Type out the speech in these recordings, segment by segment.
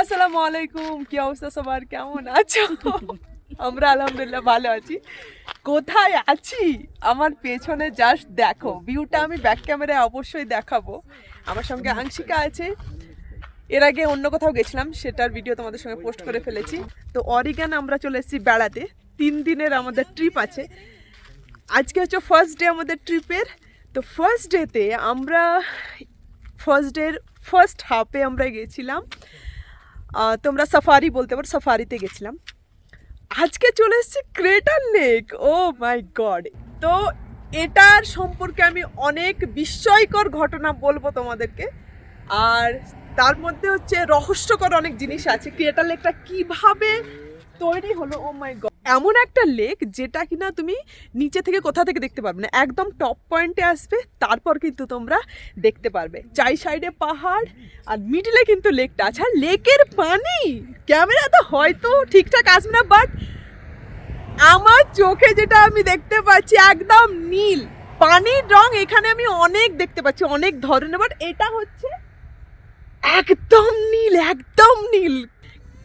আসসালামু আলাইকুম, কি অবস্থা সবার? কেমন আছো? আমরা আলহামদুলিল্লাহ ভালো আছি। কোথায় আছি? আমার পেছনে জাস্ট দেখো ভিউটা আমি ব্যাক ক্যামেরায় অবশ্যই দেখাবো। আমার সঙ্গে আংশিকা আছে। এর আগে অন্য কোথাও গেছিলাম, সেটার ভিডিও তোমাদের সঙ্গে পোস্ট করে ফেলেছি। তো অরিগান আমরা চলে এসেছি বেড়াতে। তিন দিনের আমাদের ট্রিপ আছে। আজকে হচ্ছে ফার্স্ট ডে আমাদের ট্রিপের তো ফার্স্ট ডেতে আমরা ফার্স্ট ডের ফার্স্ট হাফে আমরা গেছিলাম। তোমরা সাফারি বলতে পারো সাফারিতে গেছিলাম। আজকে চলে এসেছি crater lake oh my god তো এটার সম্পর্কে আমি অনেক বিস্ময়কর ঘটনা বলব তোমাদেরকে। আর তার মধ্যে হচ্ছে রহস্যকর অনেক জিনিস আছে। ক্রিয়েটার লেকটা কীভাবে তৈরি হলো? ও মাই গড এমন একটা লেক যেটা কিনা তুমি নিচে থেকে কোথা থেকে দেখতে পারবে না, একদম টপ পয়েন্টে আসবে, তারপর কিন্তু তোমরা দেখতে পারবে। চাই সাইডে পাহাড় আর মিডিলে কিন্তু লেকটা আছে। লেকের পানি ক্যামেরা তো হয়তো ঠিকঠাক আসবে না বাট আমার চোখে যেটা আমি দেখতে পাচ্ছি একদম নীল। পানির রং এখানে আমি অনেক দেখতে পাচ্ছি, অনেক ধরনের বাট এটা হচ্ছে একদম নীল একদম নীল।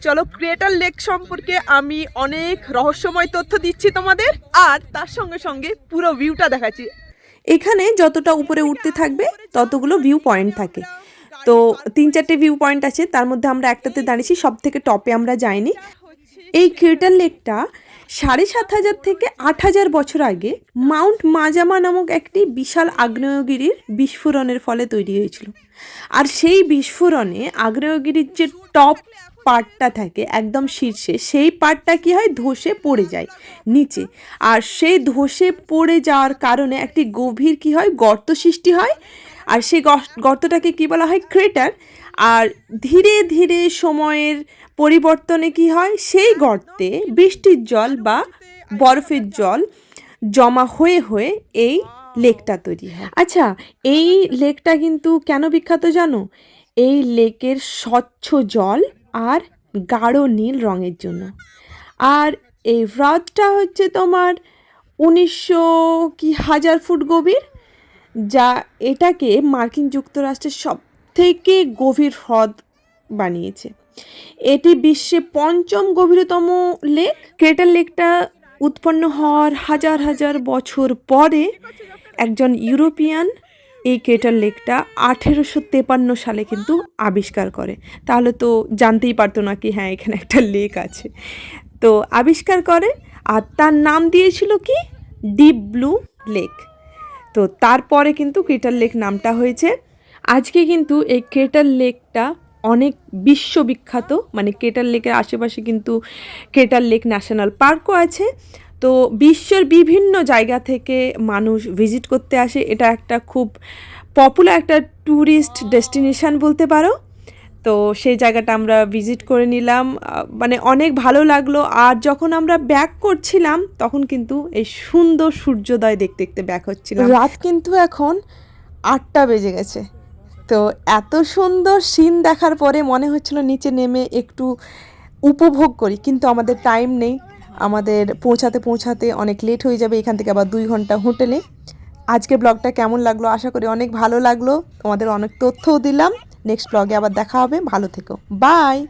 চলো ক্রিয়েটার লেক সম্পর্কে আমি অনেক রহস্যময় তথ্য দিচ্ছি তোমাদের, আর তার সঙ্গে সঙ্গে পুরো ভিউটা দেখাচ্ছি। এখানে যতটা উপরে উঠতে থাকবে, ততগুলো ভিউ পয়েন্ট থাকে। তো তিন চারটে ভিউ পয়েন্ট আছে, তার মধ্যে আমরা একটাতে দাঁড়িয়েছি সব থেকে টপে আমরা যাইনি। এই ক্রেটার লেকটা সাড়ে সাত হাজার থেকে আট হাজার বছর আগে মাউন্ট মাজামা নামক একটি বিশাল আগ্নেয়গিরির বিস্ফোরণের ফলে তৈরি হয়েছিল। আর সেই বিস্ফোরণে আগ্নেয়গিরির যে টপ পার্টটা থাকে, একদম শীর্ষে, সেই পার্টটা কি হয়? ধসে পড়ে যায়, নিচে। আর সেই ধসে পড়ে যাওয়ার কারণে একটি গভীর কি হয়? গর্ত সৃষ্টি হয়। আর সেই গর্তটাকে কি বলা হয়? ক্রেটার। আর ধীরে ধীরে সময়ের পরিবর্তনে কি হয়? সেই গর্তে বৃষ্টির জল বা বরফের জল জমা হয়ে হয়ে এই লেকটা তৈরি হয়। আচ্ছা এই লেকটা কিন্তু কেন বিখ্যাত জানো? এই লেকের স্বচ্ছ জল আর গাঢ় নীল রঙের জন্য। আর এই হ্রদটা হচ্ছে তোমার উনিশশো কি হাজার ফুট গভীর, যা এটাকে মার্কিন যুক্তরাষ্ট্রের সব থেকে গভীর হ্রদ বানিয়েছে। এটি বিশ্বে পঞ্চম গভীরতম লেক। ক্রেটার লেকটা উৎপন্ন হওয়ার হাজার হাজার বছর পরে একজন ইউরোপিয়ান এই ক্রেটার লেকটা আঠেরোশো তেপান্ন সালে কিন্তু আবিষ্কার করে। তাহলে তো জানতেই পারতো না কি হ্যাঁ এখানে একটা লেক আছে। তো আবিষ্কার করে, আর তার নাম দিয়েছিল কি? Deep blue lake. তো তারপরে কিন্তু ক্রেটার লেক নামটা হয়েছে। আজকে কিন্তু এই ক্রেটার লেকটা অনেক বিশ্ববিখ্যাত। মানে ক্রেটার লেকের আশেপাশে কিন্তু ক্রেটার লেক ন্যাশনাল পার্কও আছে। তো বিশ্বের বিভিন্ন জায়গা থেকে মানুষ ভিজিট করতে আসে। এটা একটা খুব পপুলার একটা ট্যুরিস্ট ডেস্টিনেশন বলতে পারো। তো সেই জায়গাটা আমরা ভিজিট করে নিলাম। মানে অনেক ভালো লাগল। আর যখন আমরা ব্যাক করছিলাম, তখন কিন্তু এই সুন্দর সূর্যোদয় দেখতে দেখতে ব্যাক হচ্ছিলাম। রাত কিন্তু এখন আটটা বেজে গেছে। তো এত সুন্দর সিন দেখার পরে মনে হচ্ছিল নিচে নেমে একটু উপভোগ করি, কিন্তু আমাদের টাইম নেই। আমাদের পৌঁছাতে পৌঁছাতে অনেক লেট হয়ে যাবে, এখান থেকে আবার দুই ঘণ্টা হোটেলে। আজকের ব্লগটা কেমন লাগল? আশা করি অনেক ভালো লাগল। তোমাদের অনেক তথ্যও দিলাম। নেক্সট ব্লগে আবার দেখা হবে। ভালো থেকো। বাই